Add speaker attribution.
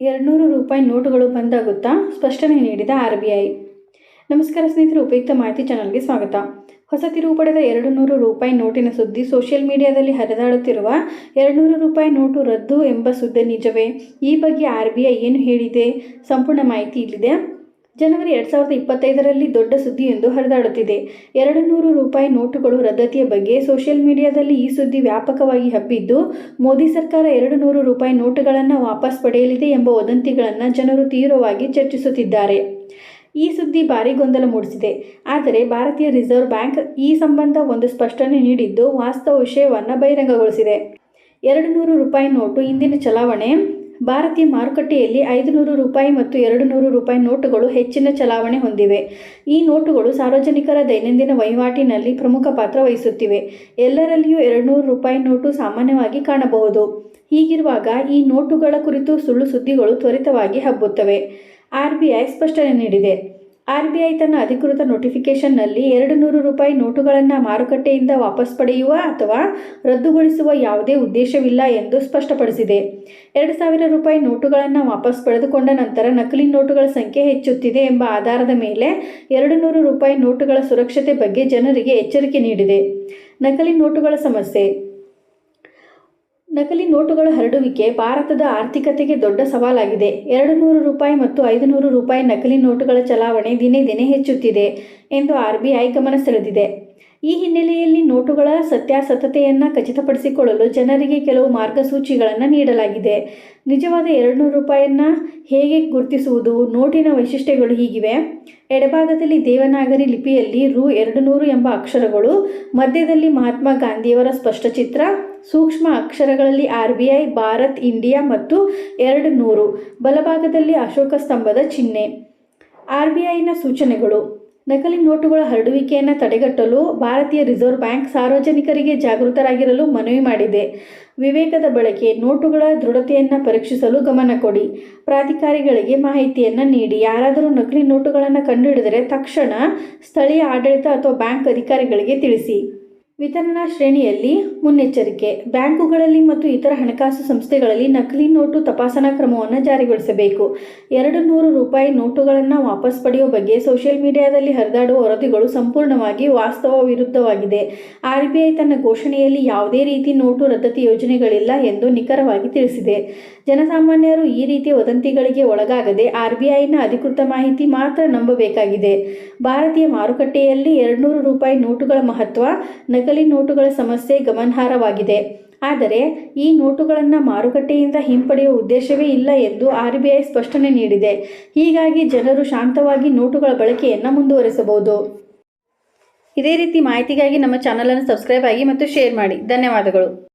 Speaker 1: ಎರಡುನೂರು ರೂಪಾಯಿ ನೋಟುಗಳು ಬಂದಾಗುತ್ತಾ? ಸ್ಪಷ್ಟನೆ ನೀಡಿದ ಆರ್ ಬಿ ಐ. ನಮಸ್ಕಾರ ಸ್ನೇಹಿತರು, ಉಪಯುಕ್ತ ಮಾಹಿತಿ ಚಾನಲ್ಗೆ ಸ್ವಾಗತ. ಹೊಸ ತಿರುವು ಪಡೆದ ಎರಡು ನೂರು ರೂಪಾಯಿ ನೋಟಿನ ಸುದ್ದಿ ಸೋಷಿಯಲ್ ಮೀಡಿಯಾದಲ್ಲಿ ಹರಿದಾಡುತ್ತಿರುವ ಎರಡುನೂರು ರೂಪಾಯಿ ನೋಟು ರದ್ದು ಎಂಬ ಸುದ್ದಿ ನಿಜವೇ? ಈ ಬಗ್ಗೆ ಆರ್ ಬಿ ಐ ಏನು ಹೇಳಿದೆ? ಸಂಪೂರ್ಣ ಮಾಹಿತಿ ಇಲ್ಲಿದೆ. ಜನವರಿ ಎರಡು ಸಾವಿರದ ಇಪ್ಪತ್ತೈದರಲ್ಲಿ ದೊಡ್ಡ ಸುದ್ದಿಯೊಂದು ಹರಿದಾಡುತ್ತಿದೆ. ಎರಡು ನೂರು ರೂಪಾಯಿ ನೋಟುಗಳು ರದ್ದತಿಯ ಬಗ್ಗೆ ಸೋಷಿಯಲ್ ಮೀಡಿಯಾದಲ್ಲಿ ಈ ಸುದ್ದಿ ವ್ಯಾಪಕವಾಗಿ ಹಬ್ಬಿದ್ದು, ಮೋದಿ ಸರ್ಕಾರ ಎರಡು ನೂರು ರೂಪಾಯಿ ನೋಟುಗಳನ್ನು ವಾಪಸ್ ಪಡೆಯಲಿದೆ ಎಂಬ ವದಂತಿಗಳನ್ನು ಜನರು ತೀವ್ರವಾಗಿ ಚರ್ಚಿಸುತ್ತಿದ್ದಾರೆ. ಈ ಸುದ್ದಿ ಭಾರಿ ಗೊಂದಲ ಮೂಡಿಸಿದೆ. ಆದರೆ ಭಾರತೀಯ ರಿಸರ್ವ್ ಬ್ಯಾಂಕ್ ಈ ಸಂಬಂಧ ಒಂದು ಸ್ಪಷ್ಟನೆ ನೀಡಿದ್ದು, ವಾಸ್ತವ ವಿಷಯವನ್ನು ಬಹಿರಂಗಗೊಳಿಸಿದೆ. ಎರಡು ನೂರು ರೂಪಾಯಿ ನೋಟು ಇಂದಿನ ಚಲಾವಣೆ ಭಾರತೀಯ ಮಾರುಕಟ್ಟೆಯಲ್ಲಿ ಐದು ನೂರು ರೂಪಾಯಿ ಮತ್ತು ಎರಡು ನೂರು ರೂಪಾಯಿ ನೋಟುಗಳು ಹೆಚ್ಚಿನ ಚಲಾವಣೆ ಹೊಂದಿವೆ. ಈ ನೋಟುಗಳು ಸಾರ್ವಜನಿಕರ ದೈನಂದಿನ ವಹಿವಾಟಿನಲ್ಲಿ ಪ್ರಮುಖ ಪಾತ್ರ ವಹಿಸುತ್ತಿವೆ. ಎಲ್ಲರಲ್ಲಿಯೂ ಎರಡು ನೂರು ರೂಪಾಯಿ ನೋಟು ಸಾಮಾನ್ಯವಾಗಿ ಕಾಣಬಹುದು. ಹೀಗಿರುವಾಗ ಈ ನೋಟುಗಳ ಕುರಿತು ಸುಳ್ಳು ಸುದ್ದಿಗಳು ತ್ವರಿತವಾಗಿ ಹಬ್ಬುತ್ತವೆ. ಆರ್ ಬಿ ಐ ಸ್ಪಷ್ಟನೆ ನೀಡಿದೆ. ಆರ್ ಬಿ ಐ ತನ್ನ ಅಧಿಕೃತ ನೋಟಿಫಿಕೇಷನ್ನಲ್ಲಿ ಎರಡು ನೂರು ರೂಪಾಯಿ ನೋಟುಗಳನ್ನು ಮಾರುಕಟ್ಟೆಯಿಂದ ವಾಪಸ್ ಪಡೆಯುವ ಅಥವಾ ರದ್ದುಗೊಳಿಸುವ ಯಾವುದೇ ಉದ್ದೇಶವಿಲ್ಲ ಎಂದು ಸ್ಪಷ್ಟಪಡಿಸಿದೆ. ಎರಡು ಸಾವಿರ ರೂಪಾಯಿ ನೋಟುಗಳನ್ನು ವಾಪಸ್ ಪಡೆದುಕೊಂಡ ನಂತರ ನಕಲಿ ನೋಟುಗಳ ಸಂಖ್ಯೆ ಹೆಚ್ಚುತ್ತಿದೆ ಎಂಬ ಆಧಾರದ ಮೇಲೆ ಎರಡು ನೂರು ರೂಪಾಯಿ ನೋಟುಗಳ ಸುರಕ್ಷತೆ ಬಗ್ಗೆ ಜನರಿಗೆ ಎಚ್ಚರಿಕೆ ನೀಡಿದೆ. ನಕಲಿ ನೋಟುಗಳ ಸಮಸ್ಯೆ. ನಕಲಿ ನೋಟುಗಳ ಹರಡುವಿಕೆ ಭಾರತದ ಆರ್ಥಿಕತೆಗೆ ದೊಡ್ಡ ಸವಾಲಾಗಿದೆ. ಎರಡು ನೂರು ರೂಪಾಯಿ ಮತ್ತು ಐದು ನೂರು ರೂಪಾಯಿ ನಕಲಿ ನೋಟುಗಳ ಚಲಾವಣೆ ದಿನೇ ದಿನೇ ಹೆಚ್ಚುತ್ತಿದೆ ಎಂದು ಆರ್ಬಿಐ ಗಮನ ಸೆಳೆದಿದೆ. ಈ ಹಿನ್ನೆಲೆಯಲ್ಲಿ ನೋಟುಗಳ ಸತ್ಯಾಸತತೆಯನ್ನು ಖಚಿತಪಡಿಸಿಕೊಳ್ಳಲು ಜನರಿಗೆ ಕೆಲವು ಮಾರ್ಗಸೂಚಿಗಳನ್ನು ನೀಡಲಾಗಿದೆ. ನಿಜವಾದ ಎರಡು ನೂರು ರೂಪಾಯಿಯನ್ನು ಹೇಗೆ ಗುರುತಿಸುವುದು? ನೋಟಿನ ವೈಶಿಷ್ಟ್ಯಗಳು ಹೀಗಿವೆ. ಎಡಭಾಗದಲ್ಲಿ ದೇವನಾಗರಿ ಲಿಪಿಯಲ್ಲಿ ರು ಎರಡು ನೂರು ಎಂಬ ಅಕ್ಷರಗಳು, ಮಧ್ಯದಲ್ಲಿ ಮಹಾತ್ಮ ಗಾಂಧಿಯವರ ಸ್ಪಷ್ಟ ಚಿತ್ರ, ಸೂಕ್ಷ್ಮ ಅಕ್ಷರಗಳಲ್ಲಿ R B I, Bharat, India ಮತ್ತು ಎರಡು ನೂರು ಬಲಭಾಗದಲ್ಲಿ ಅಶೋಕ ಸ್ತಂಭದ ಚಿಹ್ನೆ. ಆರ್ ಬಿ ಐನ ಸೂಚನೆಗಳು. ನಕಲಿ ನೋಟುಗಳ ಹರಡುವಿಕೆಯನ್ನು ತಡೆಗಟ್ಟಲು ಭಾರತೀಯ ರಿಸರ್ವ್ ಬ್ಯಾಂಕ್ ಸಾರ್ವಜನಿಕರಿಗೆ ಜಾಗೃತರಾಗಿರಲು ಮನವಿ ಮಾಡಿದೆ. ವಿವೇಕದ ಬಳಕೆ ನೋಟುಗಳ ದೃಢತೆಯನ್ನು ಪರೀಕ್ಷಿಸಲು ಗಮನ ಕೊಡಿ. ಪ್ರಾಧಿಕಾರಿಗಳಿಗೆ ಮಾಹಿತಿಯನ್ನು ನೀಡಿ. ಯಾರಾದರೂ ನಕಲಿ ನೋಟುಗಳನ್ನು ಕಂಡುಹಿಡಿದರೆ ತಕ್ಷಣ ಸ್ಥಳೀಯ ಆಡಳಿತ ಅಥವಾ ಬ್ಯಾಂಕ್ ಅಧಿಕಾರಿಗಳಿಗೆ ತಿಳಿಸಿ. ವಿತರಣಾ ಶ್ರೇಣಿಯಲ್ಲಿ ಮುನ್ನೆಚ್ಚರಿಕೆ. ಬ್ಯಾಂಕುಗಳಲ್ಲಿ ಮತ್ತು ಇತರ ಹಣಕಾಸು ಸಂಸ್ಥೆಗಳಲ್ಲಿ ನಕಲಿ ನೋಟು ತಪಾಸಣಾ ಕ್ರಮವನ್ನು ಜಾರಿಗೊಳಿಸಬೇಕು. ಎರಡು ನೂರು ರೂಪಾಯಿ ನೋಟುಗಳನ್ನು ವಾಪಸ್ ಪಡೆಯುವ ಬಗ್ಗೆ ಸೋಷಿಯಲ್ ಮೀಡಿಯಾದಲ್ಲಿ ಹರಿದಾಡುವ ವರದಿಗಳು ಸಂಪೂರ್ಣವಾಗಿ ವಾಸ್ತವ ವಿರುದ್ಧವಾಗಿದೆ. ಆರ್ ಬಿ ಐ ತನ್ನ ಘೋಷಣೆಯಲ್ಲಿ ಯಾವುದೇ ರೀತಿ ನೋಟು ರದ್ದತಿ ಯೋಜನೆಗಳಿಲ್ಲ ಎಂದು ನಿಖರವಾಗಿ ತಿಳಿಸಿದೆ. ಜನಸಾಮಾನ್ಯರು ಈ ರೀತಿಯ ವದಂತಿಗಳಿಗೆ ಒಳಗಾಗದೆ ಆರ್ ಬಿ ಅಧಿಕೃತ ಮಾಹಿತಿ ಮಾತ್ರ ನಂಬಬೇಕಾಗಿದೆ. ಭಾರತೀಯ ಮಾರುಕಟ್ಟೆಯಲ್ಲಿ ಎರಡುನೂರು ರೂಪಾಯಿ ನೋಟುಗಳ ಮಹತ್ವ ನಕಲಿ ನೋಟುಗಳ ಸಮಸ್ಯೆ ಗಮನಾರ್ಹವಾಗಿದೆ. ಆದರೆ, ಈ ನೋಟುಗಳನ್ನು ಮಾರುಕಟ್ಟೆಯಿಂದ ಹಿಂಪಡೆಯುವ ಉದ್ದೇಶವೇ ಇಲ್ಲ ಎಂದು ಆರ್ ಬಿ ಐ ಸ್ಪಷ್ಟನೆ ನೀಡಿದೆ. ಹೀಗಾಗಿ ಜನರು ಶಾಂತವಾಗಿ ನೋಟುಗಳ ಬಳಕೆಯನ್ನು ಮುಂದುವರಿಸಬಹುದು. ಇದೇ ರೀತಿ ಮಾಹಿತಿಗಾಗಿ ನಮ್ಮ ಚಾನಲನ್ನು ಸಬ್ಸ್ಕ್ರೈಬ್ ಆಗಿ ಮತ್ತು ಶೇರ್ ಮಾಡಿ. ಧನ್ಯವಾದಗಳು.